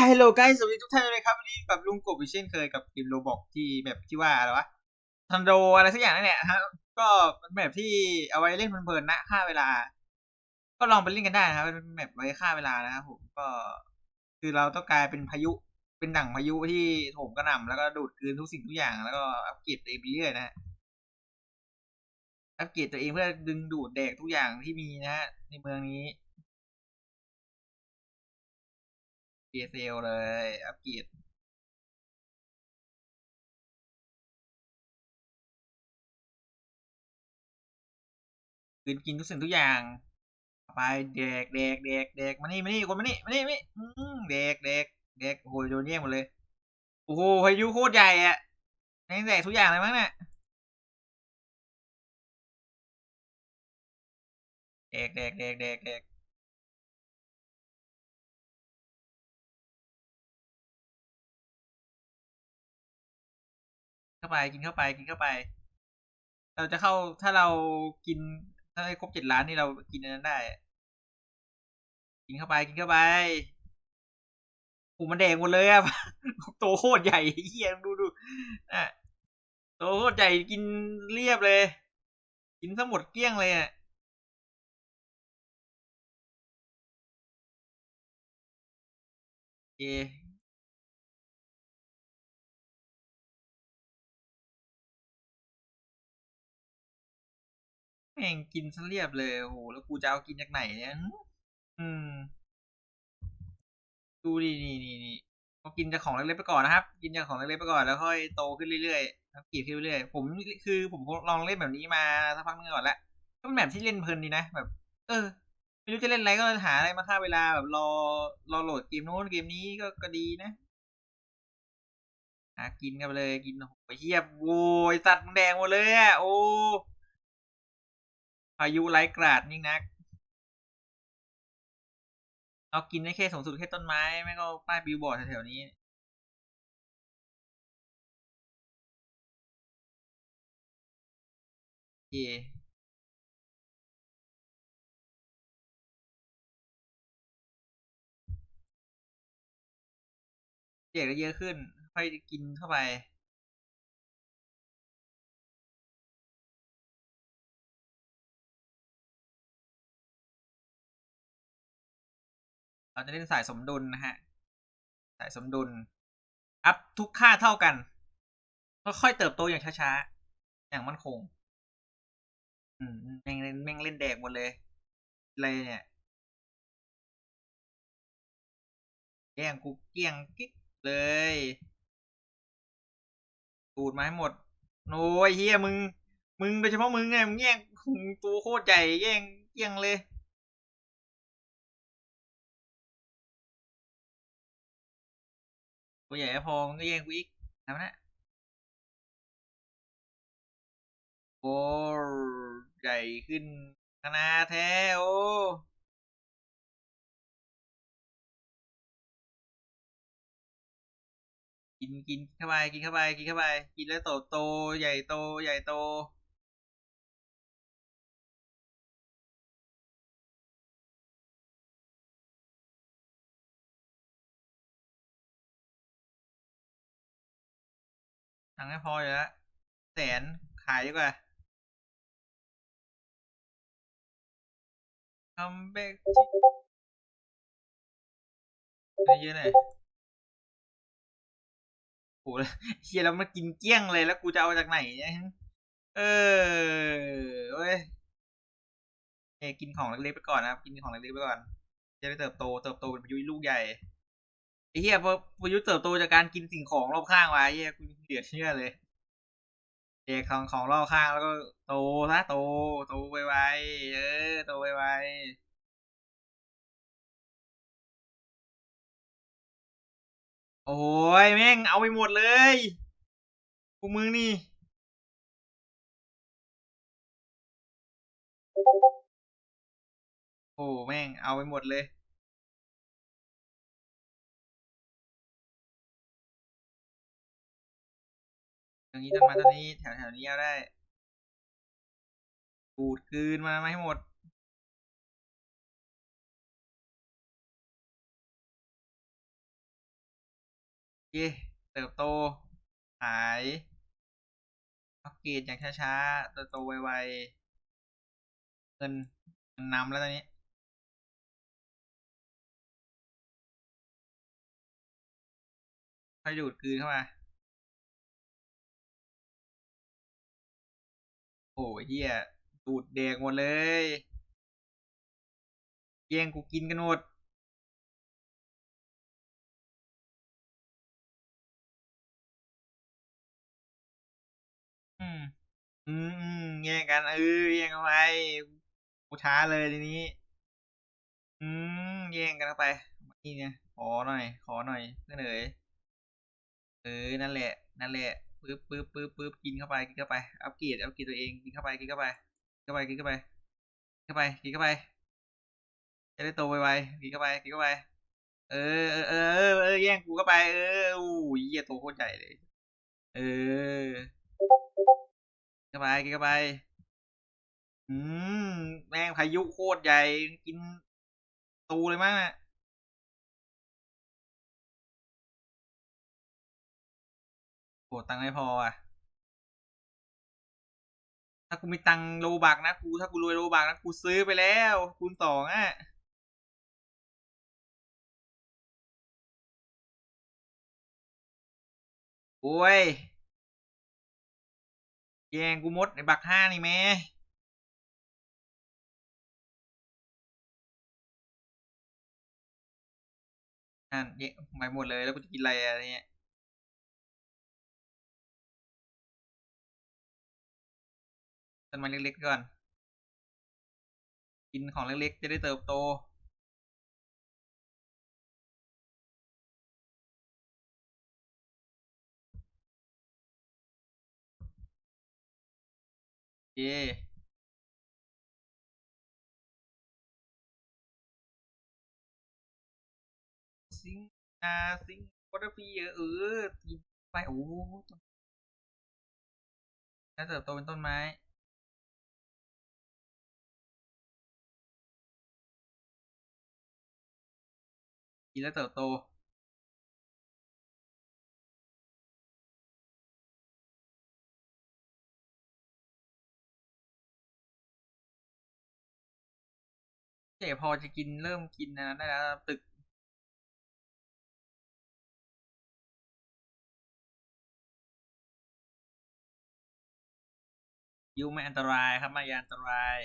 ฮัลโหลไกด์สวัสดีทุกท่านเลยครับวันนี้กับลุงกบอีกเช่นเคยกับเกมโรบอกที่แบบที่ว่าอะไรวะทันโดอะไรสักอย่างนั่นแหละฮะก็เป็นแบบที่เอาไว้เล่นเพลินๆนะฆ่าเวลา ก็ลองไปเล่นกันได้นะครับเป็นแบบไว้ฆ่าเวลานะครับผมก็คือเราต้องกลายเป็นพายุเป็นดั่งพายุที่โถมกระหน่ำแล้วก็ดูดกลืนทุกสิ่งทุกอย่างแล้วก็อัปเกรดตัวเองไปเรื่อยนะฮะอัปเกรดตัวเองเพื่อดึงดูดแดกทุกอย่างที่มีนะฮะในเมืองนี้ เเซลเลย อัปเกรดกินกินทุกสิ่งทุกอย่างไปแดกแดกแดกแดกมานี่มานี่คนมานี่มานี่มานี่แดกแดกแดกโอ้ยโดนแย่งหมดเลยโอ้โหพายุโคตรใหญ่อะแม่งแดกทุกอย่างเลยมั้งเนี่ยแดกแดกแดกแดกแดก เข้าไปกินเข้าไปกินเข้าไป เราจะเข้าถ้าเรากิน ถ้าให้ครบเจ็ดล้านนี่เรากินนั้นได้ กินเข้าไปกินเข้าไปหูมันแดงหมดเลยอะโตโคตรใหญ่เฮียดูดูอะโตโคตรใหญ่กินเรียบเลย กินทั้งหมดเกลี้ยงเลยอะโอเค แม่งกินซะเรียบเลยโอ้โหแล้วกูจะเอากินจากไหนเนี่ยอืม ดูนี่นี่นี่นี่ก็กินจากของเล็กๆไปก่อนนะครับ กินจากของเล็กๆไปก่อนแล้วค่อยโตขึ้นเรื่อยๆครับกีบขึ้นเรื่อยๆผมคือผมลองเล่นแบบนี้มาสักพักนึงก่อนแล้วก็เป็นแบบที่เล่นเพลินดีนะแบบ เออไม่รู้จะเล่นอะไรก็หาอะไรมาฆ่าเวลาแบบรอรอโหลดเกมโน้นเกมนี้ก็ก็ดีนะหากินกันไปเลยกินโอ้ยเฮียโวยสัตว์แดงหมดเลยอะโอ้ พายุไร้กราดยิ่งนักเรากินได้แค่สูงสุดแค่ต้นไม้ ไม่ก็ป้ายบิลบอร์ดแถวๆนี้เคเด็กก็เยอะขึ้น ค่อยกินเข้าไป เราจะเล่นสายสมดุลนะฮะ สายสมดุล อัพทุกค่าเท่ากัน ค่อยๆเติบโตอย่างช้าๆ อย่างมั่นคง อืมแม่งเล่นแม่งเล่นแดกหมดเลยอะไรเนี่ย แย่งกูเกี้ยงกิ๊กเลยตูดมาให้หมดโอ้ยเฮียมึง มึงโดยเฉพาะมึงไงมึงแย่งตัวโคตรใหญ่แย่งเกี้ยงเลย ตัวใหญ่พองก็แย่งกูอีกทำนะโอ้ใหญ่ขึ้นขนาดแท้โอ้กินกินเข้าไปกินเข้าไปกินเข้าไปกินแล้วโตโตใหญ่โตใหญ่โต ตังค์ไม่พออยู่แล้วแสนขายดีกว่าทำเบกเยอะหน่อยโหเฮียแล้วมันกินเกี้ยงเลยแล้วกูจะเอาจากไหนเนี่ยเออเว้ยเอกินของเล็กๆไปก่อนนะครับ กินของเล็กๆไปก่อน จะได้เติบโต เติบโตเป็นพายุลูกใหญ่ เหี้ยพอพายุเติบโตจากการกินสิ่งของรอบข้างวะไอ้เหี้ยกูเหลือดเชื่อเลยเด็กของของรอบข้างแล้วก็โตซะโตโตไวๆเออโตไวๆโอ้ยแม่งเอาไปหมดเลยพวกมึงนี่ โอ้แม่งเอาไปหมดเลย รงนี้ต้นไม้ต้นนี้แถวแถวนี้เอาได้ปูดคืนมาไม่ให้หมดเคเติบโต ขายอัปเกรดอย่างช้าๆเติบโตไวๆเงินมันนำแล้วตอนนี้ค่อยดูดคืนเข้ามา โอ้ยเฮียดูดแดกหมดเลย แย่งกูกินกันหมดอืม อืมอืมแย่งกันเออแย่งกันไปกูช้าเลยทีนี้ อืมแย่งกันเข้าไปนี่เนี่ยขอหน่อย ขอหน่อยเพื่อนเอ๋ยเออนั่นแหละ นั่นแหละ ปึ๊บปึ๊บปึ๊บปึ๊บกินเข้าไปกินเข้าไปอัปเกรดอัปเกรดตัวเองกินเข้าไปกินเข้าไปกินเข้าไปกินเข้าไปกินเข้าไปกินเข้าไปจะได้โตไวๆกินเข้าไปกินเข้าไป เออเออเออเออแย่งกูเข้าไปเอออู้ยเหี้ยโตโคตรใหญ่เลยเออกินเข้าไปกินเข้าไป อืมแม่งพายุโคตรใหญ่กินตูเลยมั้งน่ะ ตังค์ไม่พออะ ถ้ากูมีตังค์โลบักนะกูถ้ากูรวยโลบักนะกูซื้อไปแล้ว คูณสองอะโอ้ยแยงกูหมดในบักห้านี่แม่นั่นแย่งไปหมดเลยแล้วกูจะกินอะไรอะไรเงี้ย ต้นไม้เล็กๆก่อน กินของเล็กๆ จะได้เติบโต เย่ซิงอาซิงวอเตร์ฟีเออกินไปโอ้ต้นแล้วเติบโตเป็นต้นไม้ กินแล้วเติบโตเจ๊พอจะกินเริ่มกินนนั้นได้แล้วตึกยุงไม่อันตรายครับไม่อันตราย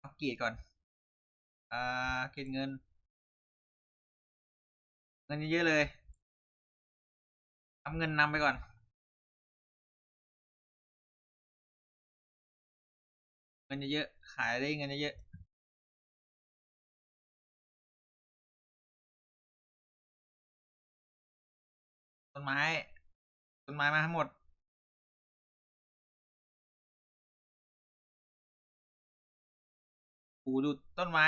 เอาเกียรก่อน อ่าเกียรเงิน เงินเยอะเลยทำเงินนำไปก่อน เงินเยอะๆขายได้เงินเยอะๆต้นไม้ต้นไม้มาทั้งหมดปูดูต้นไม้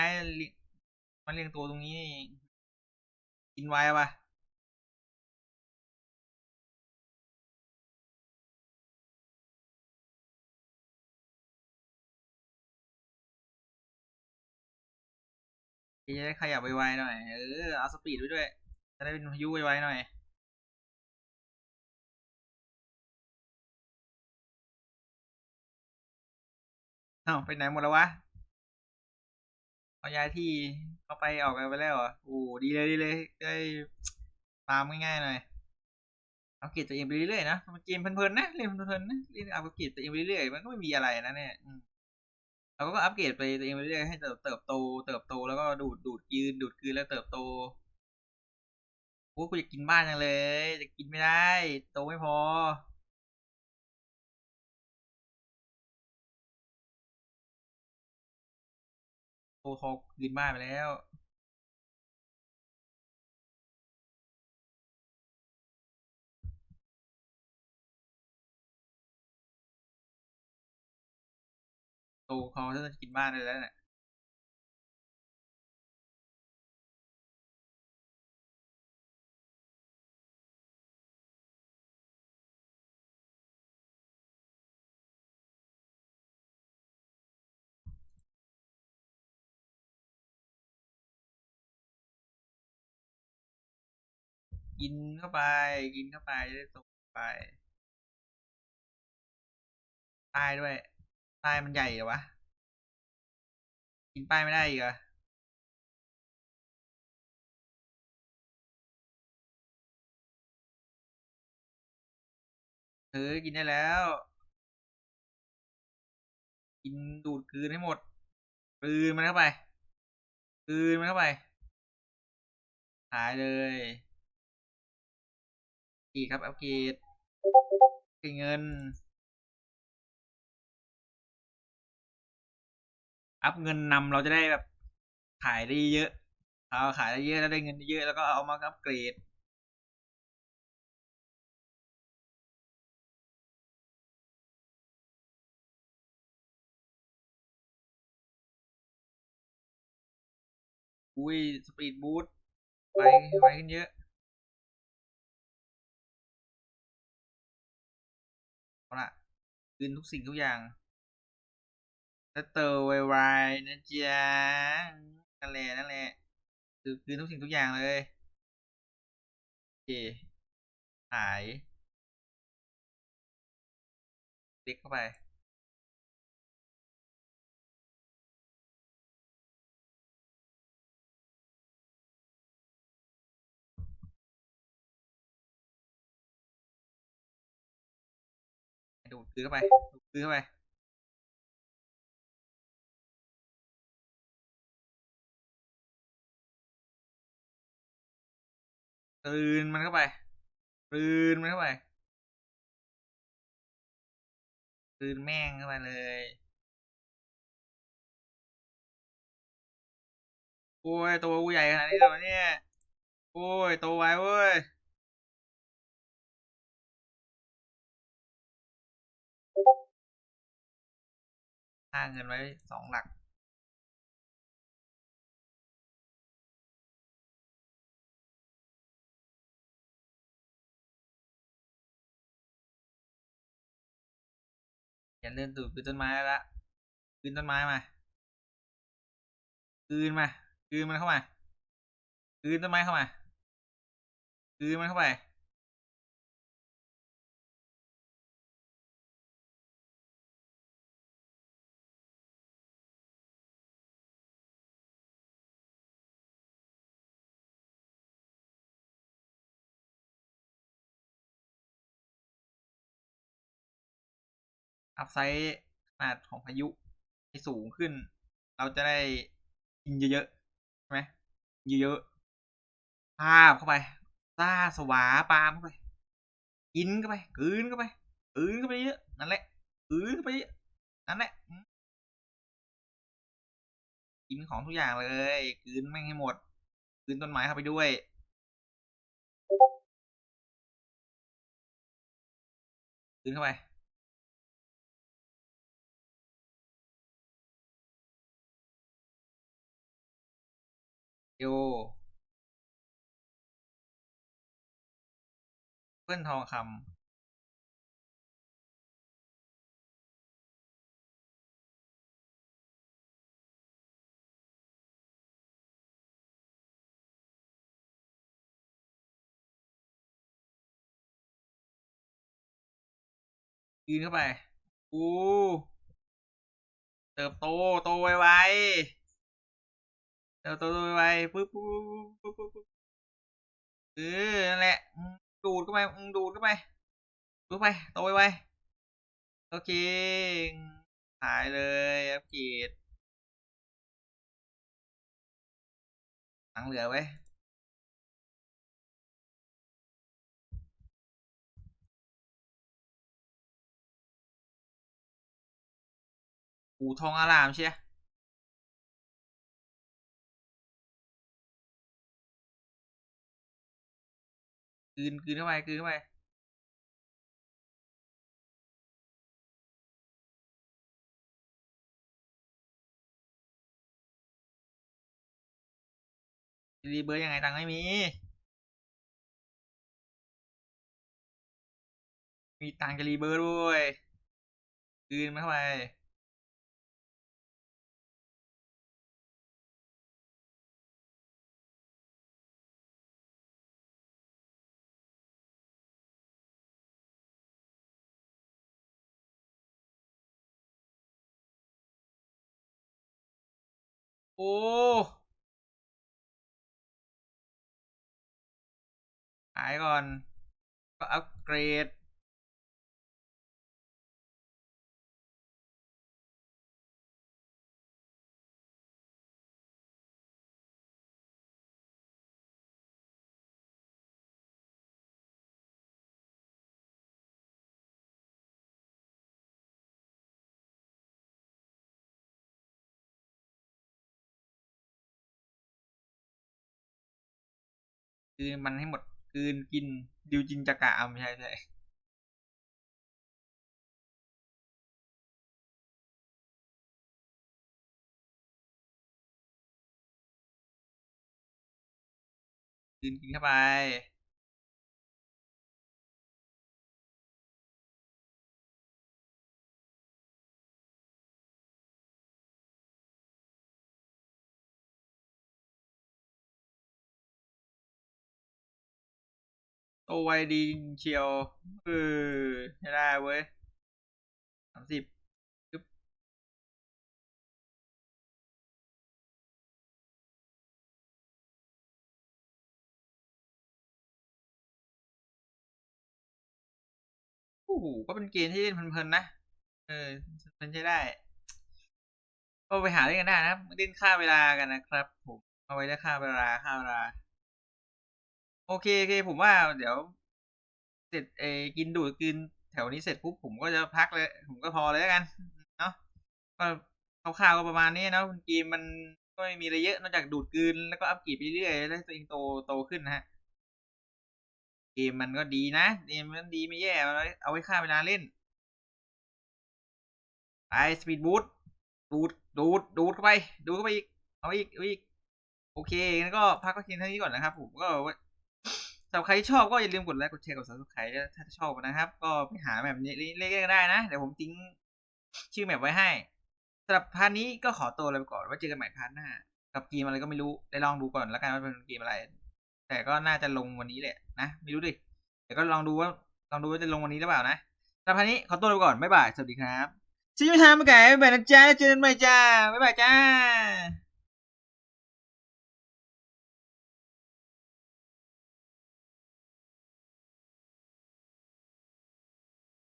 มันเรียงตัวตรงนี้ นี่กินไว้ปะจะได้ขยับไวๆหน่อย เออ เอาสปีดไว้ด้วย จะได้เป็นพายุไวๆหน่อย เอ้าไปไหนหมดแล้ววะ เขาย้ายที่เขาไปออกกันไปแล้วเหรอโอ้ดีเลยดีเลย ได้ตามง่ายๆหน่อยอัปเกรดตัวเองไปเรื่อยๆนะมันเกมเพลินๆนะเล่นเพลินๆนะเล่นอัปเกรดตัวเองไปเรื่อยๆมันก็ไม่มีอะไรนะเนี่ยเราก็อัปเกรดไปตัวเองไปเรื่อยๆให้เติบเติบโต เติบโตแล้วก็ดูดดูดยืนดูดคืนแล้วเติบโตโอ้กูอยากกินบ้านจังเลยจะกินไม่ได้ โตไม่พอ โตทอคืนบ้าไปแล้วโตเขาจะกินบ้านเลยแล้วเนี่ย กินเข้าไป กินเข้าไปจะได้ตกไปป้ายด้วยป้ายมันใหญ่เหรอวะ กินป้ายไม่ได้อีกเหรอเออกินได้แล้ว กินดูดกลืนให้หมดกลืนมันเข้าไปกลืนมันเข้าไปหายเลย กี่ครับ อัปเกรดเงิน อัพเงินนำเราจะได้แบบขายได้เยอะ เอาขายได้เยอะแล้วได้เงินเยอะแล้วก็เอามาอัปเกรดอุ้ยสปีดบูทไปไปขึ้นเยอะ คืนทุกสิ่งทุกอย่างแล้วเตอไวๆนะจ๊ะนั่นแหละนั่นแหละ คือคืนทุกสิ่งทุกอย่างเลยโอเคหายคลิกเข้าไป ดูดคืนเข้าไปดูดคืนเข้าไปกลืนมันเข้าไปกลืนมันเข้าไปกลืนแม่งเข้าไปเลยโอ้ยตัวกูใหญ่ขนาดนี้เลยวะเนี่ย โอ้ยโตไวเว้ย ค่าเงินไว้สองหลักอย่าเลื่อนตูดคืนต้นไม้แล้วละคืนต้นไม้มาคืนมาคืนมันเข้ามาคืนต้นไม้เข้ามาคืนมันเข้าไป อัพไซด์ขนาดของพายุให้สูงขึ้น เราจะได้ยิงเยอะๆใช่ไหมเยอะๆภาพเข้าไปซ่าสวาปามเข้าไปกินเข้าไปกืนเข้าไปกืนเข้าไปเยอะนั่นแหละกืนเข้าไปเยอะนั่นแหละกินของทุกอย่างเลยกืนแม่งให้หมดกืนต้นไม้เข้าไปด้วยกืนเข้าไป โยเพื่อนทองคำกินเข้าไป อู้ เติบโต โตไวๆ เติบโตไวๆปึ๊บปึ๊บปึ๊บปึ๊บปึ๊บเออนั่นแหละดูดเข้าไปดูดเข้าไปดูดเข้าไปโตไวๆโอเคหายเลยอัปเกรดหลังเหลือไว้หูทองอารามเชีย กืนกืนเข้าไปกืนเข้าไปรีเบิร์ยังไงตังไม่มี มีตังจะรีเบิร์ด้วยกลืนมันเข้าไป โอ้ขายก่อน ก็อัปเกรด คือมันให้หมดคืนกินดิวจินจากะไม่ใช่ใช่คืนกินเข้าไป โตไวดีเชียวเออไม่ได้เว้ยสามสิบปึ๊บโอ้โหก็เป็นเกมที่เล่นเพลินๆนะ เออเพลินใช้ได้ ก็ไปหาเล่นกันได้นะครับเล่นฆ่าเวลากันนะครับ ผม เอาไว้ได้ฆ่าเวลาฆ่าเวลา โอเคโอเคผมว่าเดี๋ยว เสร็จเอกินดูดกินแถวนี้เสร็จปุ๊บผมก็จะพักเลย ผมก็พอเลยแล้วกัน เนาะก็คร่าวๆก็ประมาณนี้เนาะเกมมันก็ไม่มีอะไรเยอะนอกจากดูดกลืนแล้วก็อัพกีบไปเรื่อยๆแล้วตัวเองโตโตขึ้นนะฮะเกมมันก็ดีนะเกมมันดีไม่แย่เอาไว้เอาไว้ฆ่าเวลาเล่นไปสปีดบูทดูดดูดดูดเข้าไป ดูดเข้าไปอีก เอาอีกเอาอีก โอเคงั้นก็พักก็เพียงเท่านี้ก่อนนะครับผมก็ สำหรับใครที่ชอบก็อย่าลืมกดไลค์กดแชร์กด subscribe ถ้าชอบนะครับ ก็ไปหาแบบนี้เล่นก็ได้นะ เดี๋ยวผมทิ้งชื่อแมปไว้ให้สำหรับพาร์ทนี้ก็ขอตัวลยไปก่อนไว้เจอกันใหม่พาร์ทหน้า กับเกมอะไรก็ไม่รู้ได้ลองดูก่อนแล้วกันว่าเป็นเกมอะไร แต่ก็น่าจะลงวันนี้แหละนะไม่รู้ดิเดี๋ยวก็ลองดูว่าลองดูว่าจะลงวันนี้หรือเปล่านะสำหรับพาร์ทนี้ขอตัวไปก่อนบ๊ายบายสวัสดีครับ See you time บ๊ายบายนะจ๊ะเจอกันใหม่จ้าบ๊ายบายจ้า